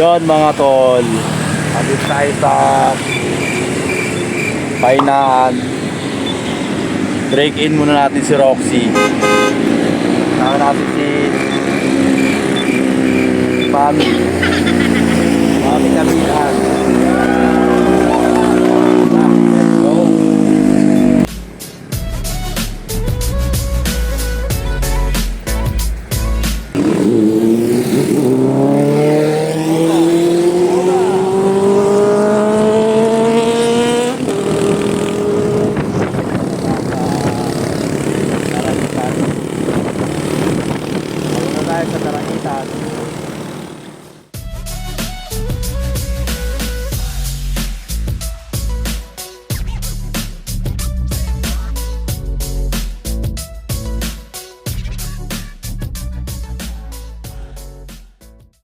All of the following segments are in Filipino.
Yon mga tol. Abit tayo sa Painan. Break in muna natin si Roxy. Saka natin si Mami. Mami Kamihan.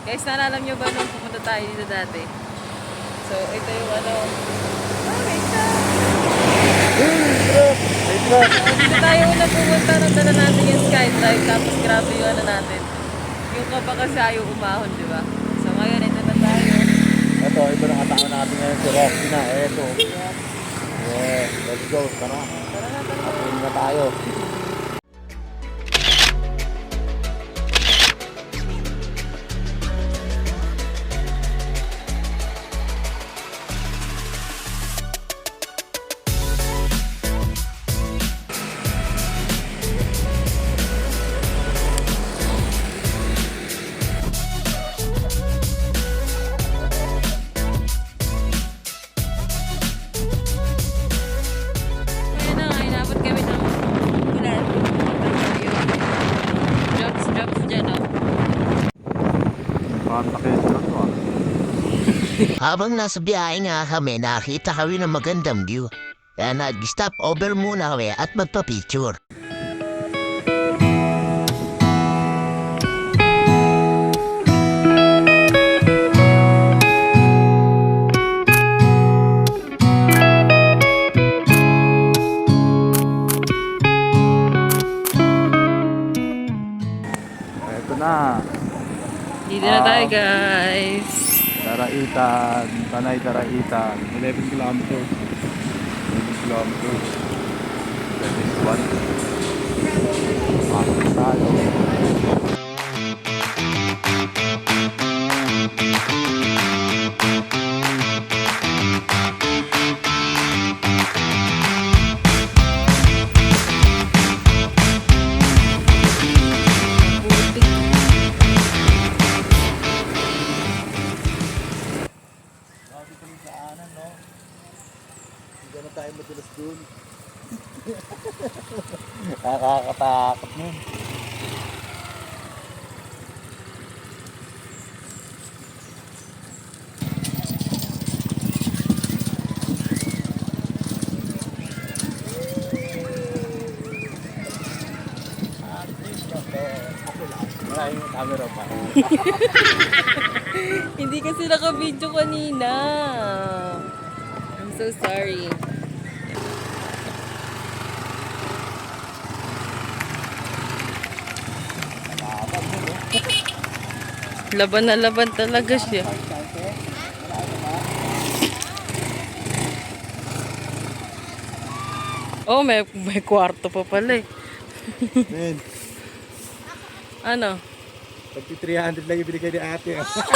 Guys, naalala nyo ba nung pupunta tayo dito dati? So, ito yung ano... Oh my God! So, dito tayo una pumunta nung dala natin yung skydive. Tapos grabe yung ano natin. Yung kaba kasi ayaw umahon, di ba? So, ngayon, ito na tayo. Ito, ito na katao natin ngayon si Roxy na. Ito. Yeah, let's go. Tara. Tara na, tara na. Atin na tayo. Habang nasa biyahe nga kami, nakita kami ng magandang view. Kaya nag-stop over muna kami at magpa-picture. Ito na. Dito na tayo, guys. Taraitan. Tanay Taraitan. 11 kilometers. 11 kilometers. That is one. Pasok tayo. Tayo madalas dun. Nakakatakot nun. Maraming camera pa. Hindi kasi naka-video kanina. I'm so sorry. Laban na laban talaga siya. Oh, may, may kwarto pa pala eh. Men, Ano? pagti 300 lang yung binigay ni ate. oh. Pagti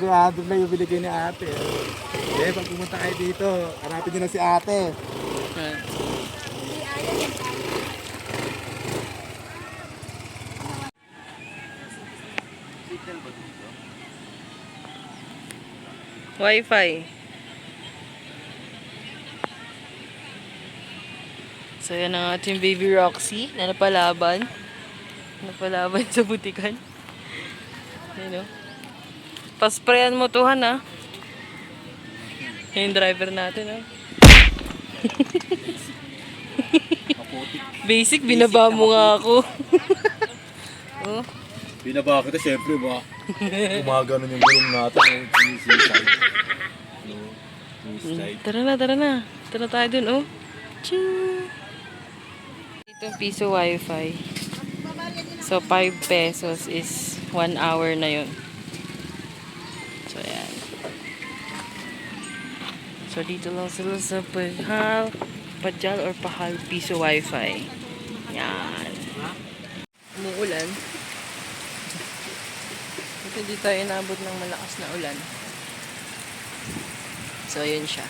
300 lang yung binigay ni ate. oh. Eh, pag pumunta kayo dito, hanapin nyo na si ate. Ah. Wi-Fi. So yan ang ating baby Roxy na napalaban. Napalaban sa butikan. Ayun o. Pasprayan mo tuhan ah. Yan yung driver natin ah. Basic, binaba mo nga ako. Binaba kita, syempre ba? Gumagano yung gulong natin. Ang sinisisay. Sinisisay. Tara na, tara na. Tara tayo dun, oh. Ching! Itong piso wifi. So, 5 pesos is 1 hour na yun. So, ayan. So, dito lang sila sa Pahal, Pajal or Pahal Piso Wifi. Yan. Umuulan. Ito di tayo inabot ng malakas na ulan. So, ayun siya.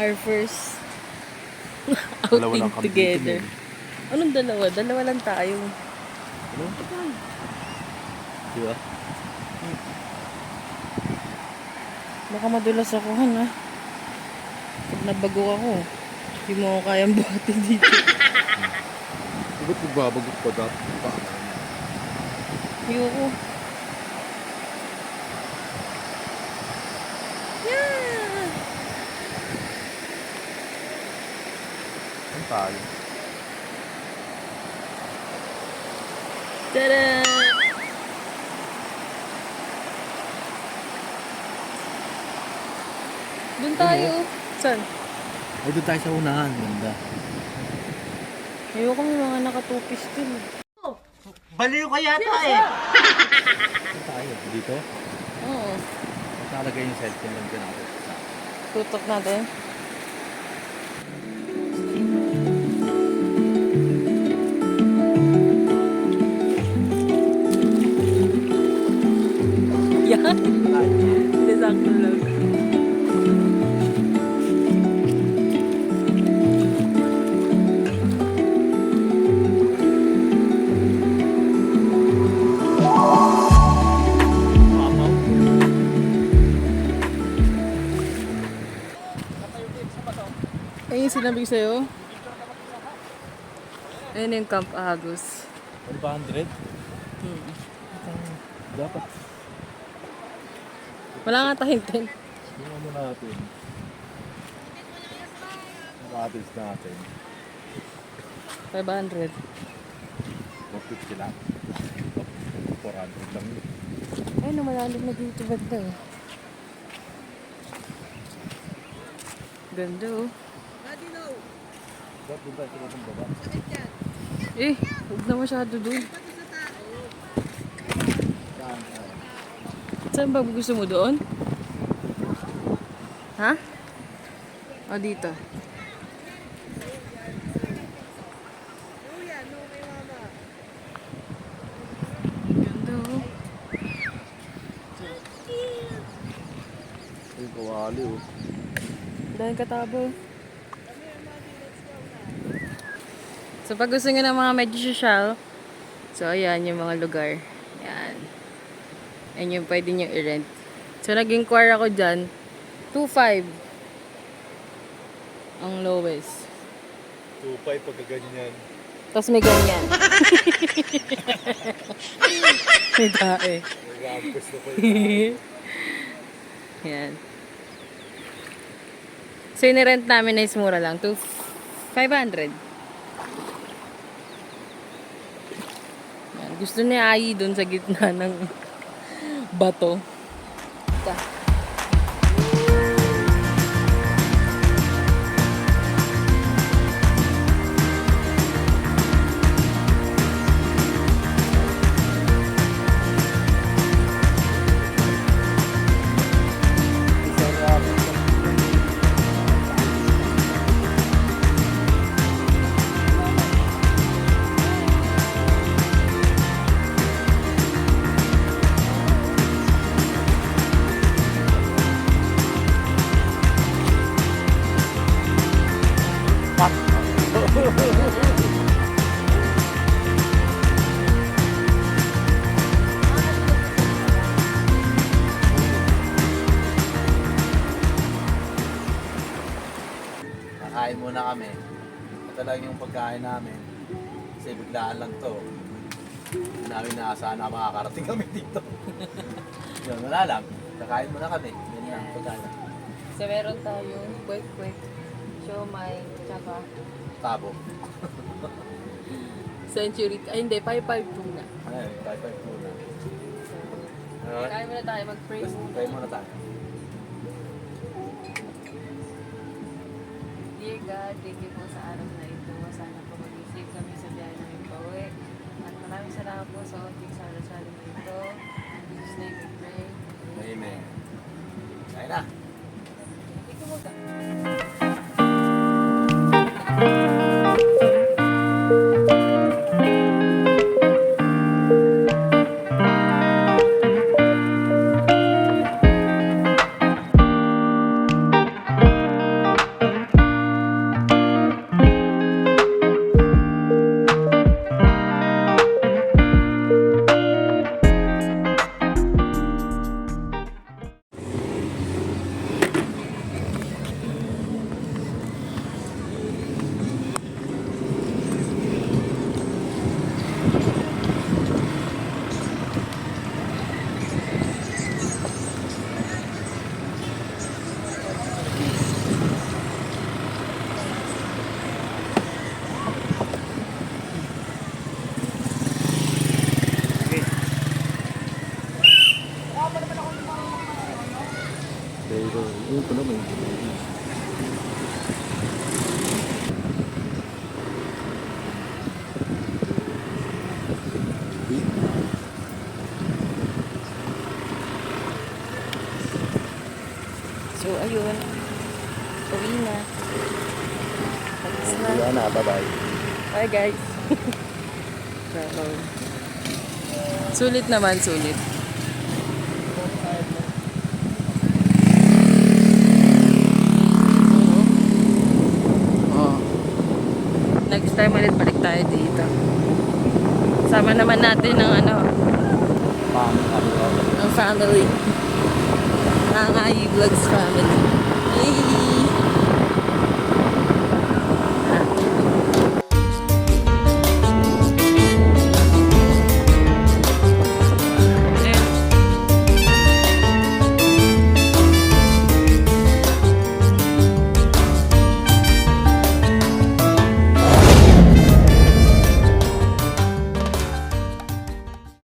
Our first outing kami together. eh. Anong dalawa? Dalawa lang tayo. Ano? Di ba? Baka madulas ako, ha? Pag nabago ako, hindi mo ako kayang buhatin dito. Ba't magbabagot pa dapat? Pa? Ayoko. Tayo. Tada! Doon tayo. Saan? Ay, doon tayo sa unahan. Ganda. Ayoko may mga nakatupis dun. Baliw ka yata eh. Saan tayo? Dito? Oo. Nakalagay yung cellphone lang dyan ako. Tutok natin. Hindi sakto lang. Ayun yung sinabi ko sa'yo. Ayun yung Camp Agos. 100? Hmm. Dapat. Wala nga tayong tent. Yung ano natin. Naka-address natin. 500. 150 lang. 400 lang. Ay, no, malalim na dito banda eh. Ganda oh. Dapat doon tayo sa mga baba. Eh, huwag na masyado dun. Saan? Saan? Saan ba gusto mo doon? Ha? O dito. Ay, kawali oh. Dahil katabo. So pag gusto nyo ng mga medyo social, so ayan yung mga lugar. Yan yung pwede nyo i-rent. So nag-inquire ako dyan, 2.5 ang lowest. 2.5 pagka ganyan. Tapos may ganyan. may dae. Nag-ampus na pa. Yan. So, inirent namin na is mura lang. To 500. Yan. Gusto ni Ayi dun sa gitna ng bato. Ika. Nakain muna kami. Ito lang yung pagkain namin. Kasi biglaan lang to. Hindi namin naasahan na makakarating kami dito. Yun, wala lang. Kakain muna kami. Yan lang, pagkala. So, meron tayong quick quick siomay, tsaka Tabo. century, ay hindi, 5-5 tuna. Ayun, muna. So, Ayun, kain muna tayo, mag-praise. tayo muna tayo. God, thank you po sa araw na ito. Sana po mag-isip kami sa biyahe namin pauwi. At maraming salamat po sa unting salo-salo na ito. In Jesus' name we pray. Amen. Kaya na. Hindi ko mag- Pero, yun ko naman. So, ayun. Uwi na. Tapos na. Kaya na, bye-bye. Bye guys. so, sulit naman, sulit. Time ulit balik tayo dito. Sama naman natin ng ano, ano, ang family. Ang IE Vlogs family.